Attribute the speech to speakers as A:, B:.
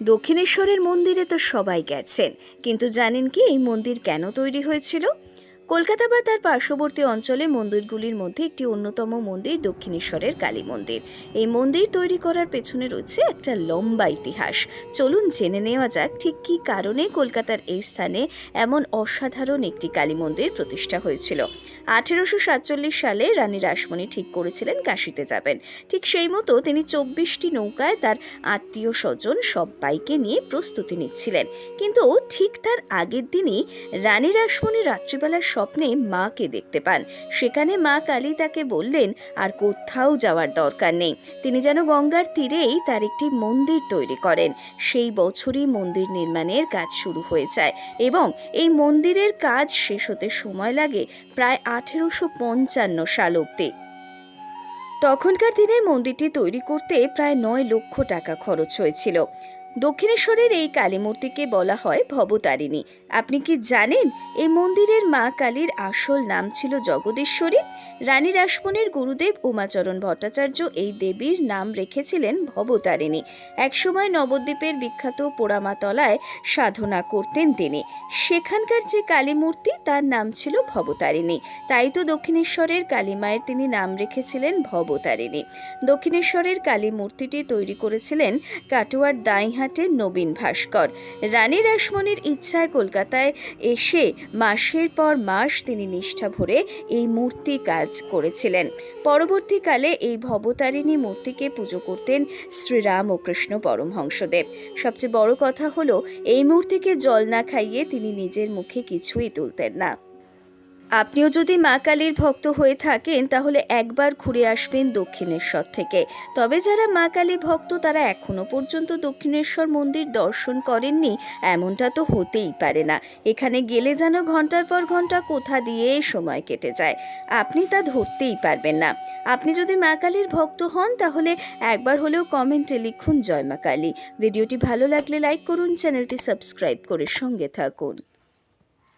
A: দক্ষিণেশ্বরের মন্দিরে তো সবাই গেছেন কিন্তু জানেন কি এই মন্দির কেন তৈরি হয়েছিল? কলকাতা বা তার পার্শ্ববর্তী অঞ্চলে মন্দিরগুলির মধ্যে একটি অন্যতম মন্দির দক্ষিণেশ্বরের কালী মন্দির। এই মন্দির তৈরি করার পেছনে রয়েছে একটা লম্বা ইতিহাস। চলুন জেনে নেওয়া যাক ঠিক কী কারণে কলকাতার এই স্থানে এমন অসাধারণ একটি কালী মন্দির প্রতিষ্ঠা হয়েছিল। আঠেরোশো সাতচল্লিশ সালে রানী রাসমণি ঠিক করেছিলেন কাশিতে যাবেন। ঠিক সেই মতো তিনি চব্বিশটি নৌকায় তার আত্মীয় স্বজন সবাইকে নিয়ে প্রস্তুতি নিচ্ছিলেন। কিন্তু ঠিক তার আগের দিনই রানী রাসমণি রাত্রিবেলার স্বপ্নে মাকে দেখতে পান। সেখানে মা কালী তাকে বললেন, আর কোথাও যাওয়ার দরকার নেই। তিনি যেন গঙ্গার তীরেই তার একটি মন্দির তৈরি করেন। সেই বছরই মন্দির নির্মাণের কাজ শুরু হয়ে যায় এবং এই মন্দিরের কাজ শেষ হতে সময় লাগে প্রায় আঠেরোশো পঞ্চান্ন সাল অব্দি তখনকার দিনে মন্দিরটি তৈরি করতে প্রায় নয় লক্ষ টাকা খরচ হয়েছিল। দক্ষিণেশ্বরের এই কালী মূর্তিকে বলা হয় ভবতারিণী। আপনি কি জানেন এই মন্দিরের মা কালীর আসল নাম ছিল জগদীশ্বরী? রানী রাসমণির গুরুদেব উমাচরণ ভট্টাচার্য এই দেবীর নাম রেখেছিলেন ভবতারিণী। একসময় নবদ্বীপের বিখ্যাত পোড়ামাতলায় সাধনা করতেন তিনি। সেখানকার যে কালী মূর্তি তার নাম ছিল ভবতারিণী। তাই তো দক্ষিণেশ্বরের কালী মায়ের তিনি নাম রেখেছিলেন ভবতারিণী। দক্ষিণেশ্বরের কালী মূর্তিটি তৈরি করেছিলেন কাটোয়ার দাইহাটের নবীন ভাস্কর। রানী রাসমণির ইচ্ছায় কলকাতায় এসে মাসের পর মাস তিনি নিষ্ঠা ভরে এই মূর্তি কাজ করেছিলেন। পরবর্তীকালে এই ভবতারিণী মূর্তিকে পুজো করতেন শ্রীরাম ও কৃষ্ণ পরমহংসদেব। সবচেয়ে বড় কথা হলো, এই মূর্তিকে জল না খাইয়ে তিনি নিজের মুখে কিছুই তুলতেন না। আপনিও যদি মা কালীর ভক্ত হয়ে থাকেন, তাহলে একবার ঘুরে আসবেন দক্ষিণেশ্বর থেকে। তবে যারা মা কালী ভক্ত, তারা এখনও পর্যন্ত দক্ষিণেশ্বর মন্দির দর্শন করেননি, এমনটা তো হতেই পারে না। এখানে গেলে যেন ঘণ্টার পর ঘণ্টা কোথা দিয়ে সময় কেটে যায়। আপনি তা ধরতেই পারবেন না। আপনি যদি মা কালীর ভক্ত হন, তাহলে একবার হলেও কমেন্টে লিখুন জয় মা কালী। ভিডিওটি ভালো লাগলে লাইক করুন, চ্যানেলটি সাবস্ক্রাইব করে সঙ্গে থাকুন।